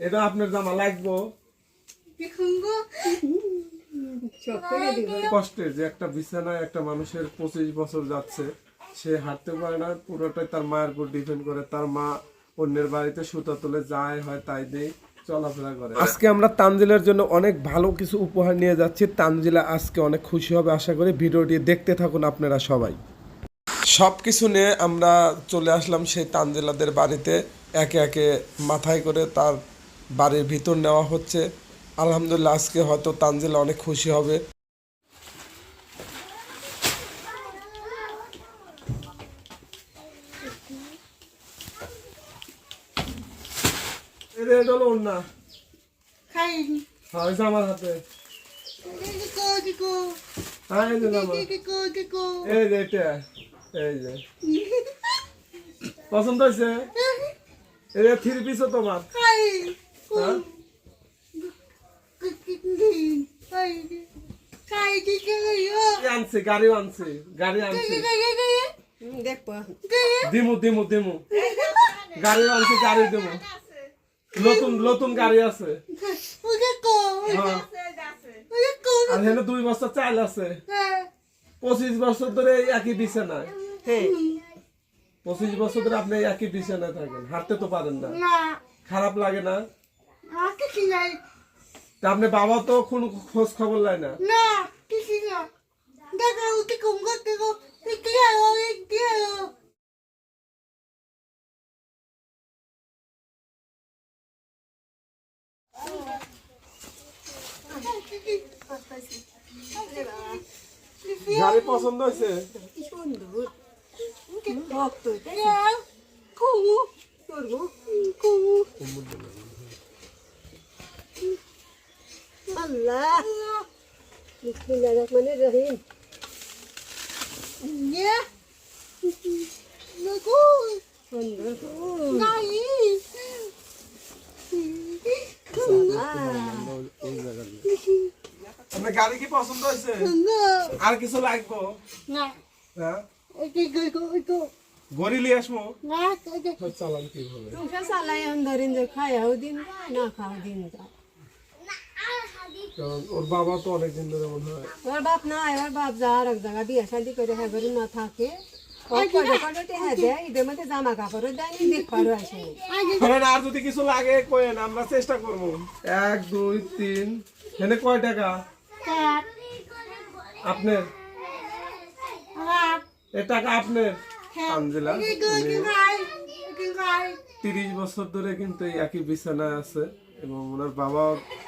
এটা আপনার জামা লাগবো। কষ্টের যে একটা বিছানায় একটা মানুষের পঁচিশ বছর যাচ্ছে সে হাঁটতে পারে না পুরোটাই তার মায়ের উপর ডিপেন্ড করে তার মা অন্যের বাড়িতে সুতা তুলে যায় হয় তাই দিয়ে চলাফেরা করে। আজকে আমরা তানজিলার জন্য অনেক ভালো কিছু উপহার নিয়ে যাচ্ছি। তানজিলা আজকে অনেক খুশি হবে আশা করি ভিডিওটি দেখতে থাকুন আপনারা সবাই। সব কিছু নিয়ে আমরা চলে আসলাম সেই তানজিলাদের বাড়িতে একে একে মাথায় করে তার বাড়ির ভিতর নেওয়া হচ্ছে। আলহামদুলিল্লাহ আজকে হয়তো তানজিলা অনেক খুশি হবে। এটা হলো না খাইনি। হয় আমার হাতে। পছন্দ হয়েছে? এটা থ্রি পিসও তোমার। হ্যাঁ? আনছি আনছি গাড়ি আনছি। দিমু দিমু দিমু। গাড়িও আনছি গাড়ি দিমু। নতুন নতুন গাড়ি আছে। হ্যাঁ। দেখো আর হেন দুই বছর চাল আছে। পঁচিশ বছর ধরে একই বিছানায়। পঁচিশ বছর ধরে আপনি একই বিছানায় থাকেন। হাঁটতে তো পারেন না। খারাপ লাগে না? তা আপনি বাবা তো কোনো খোঁজ খবর লাই না। না কিছু না। দেখো গাড়ি পছন্দ হয়েছে। কুমু করব কুমু আল্লাহ বিসমিল্লাহির রহমানির রহিম। ইয়ে। গাড়ি কি পছন্দ হয়েছে? আর কিছু লাগবো? না। হ্যাঁ গড়ি লিয়ে আসব? না চালান কীভাবে? সংসার চালাই ধরেন যে খায়াও দিন না খাওয়া দিন যায় ওর বাবা তো অনেকদিন ধরে মনে হয় ওর বাপ না ওর বাপ যা আর এক জায়গা বিয়ে শাদি করে হ্যাঁ ঘরে না থাকে। ও কড়ে কড়ে টেহা দেয়? ঈদের মধ্যে জামা কাপড়ও দেয়নি দেখবারও আসে ধরেন আর যদি কিছু লাগে কোয়েন আমরা চেষ্টা করব। এক দুই তিন। এখানে কয় টাকা? আপনার? কাট এ টাকা আপনার? গাই তিরিশ বছর ধরে কিন্তু একই বিছানায় আছে। এবং ওনার বাবা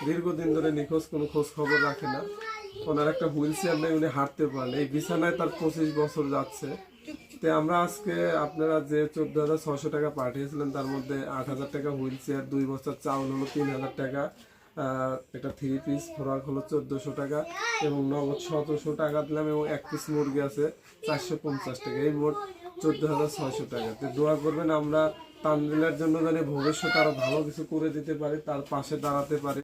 দীর্ঘদিন ধরে নিখোঁজ, কোনো খোঁজ খবর রাখে না। ওনার একটা হুইল চেয়ার নেই, উনি হাঁটতে পারেন। এই বিছানায় তার পঁচিশ বছর যাচ্ছে। তো আমরা আজকে আপনারা যে চোদ্দ হাজার ছশো টাকা পাঠিয়েছিলেন, তার মধ্যে আট হাজার টাকা হুইল চেয়ার, দুই বছর চাউল হলো তিন হাজার টাকা একটা থ্রি পিস ফ্রক হলো চোদ্দোশো টাকা এবং নগদ সতেরোশো টাকা দিলাম এবং এক পিস মুরগি আছে চারশো পঞ্চাশ টাকা। এই মোট চোদ্দ হাজার ছয়শো টাকা। তো দোয়া করবেন আমরা তানজিলের জন্য যেন ভবিষ্যৎ আরও ভালো কিছু করে দিতে পারে তার পাশে দাঁড়াতে পারি।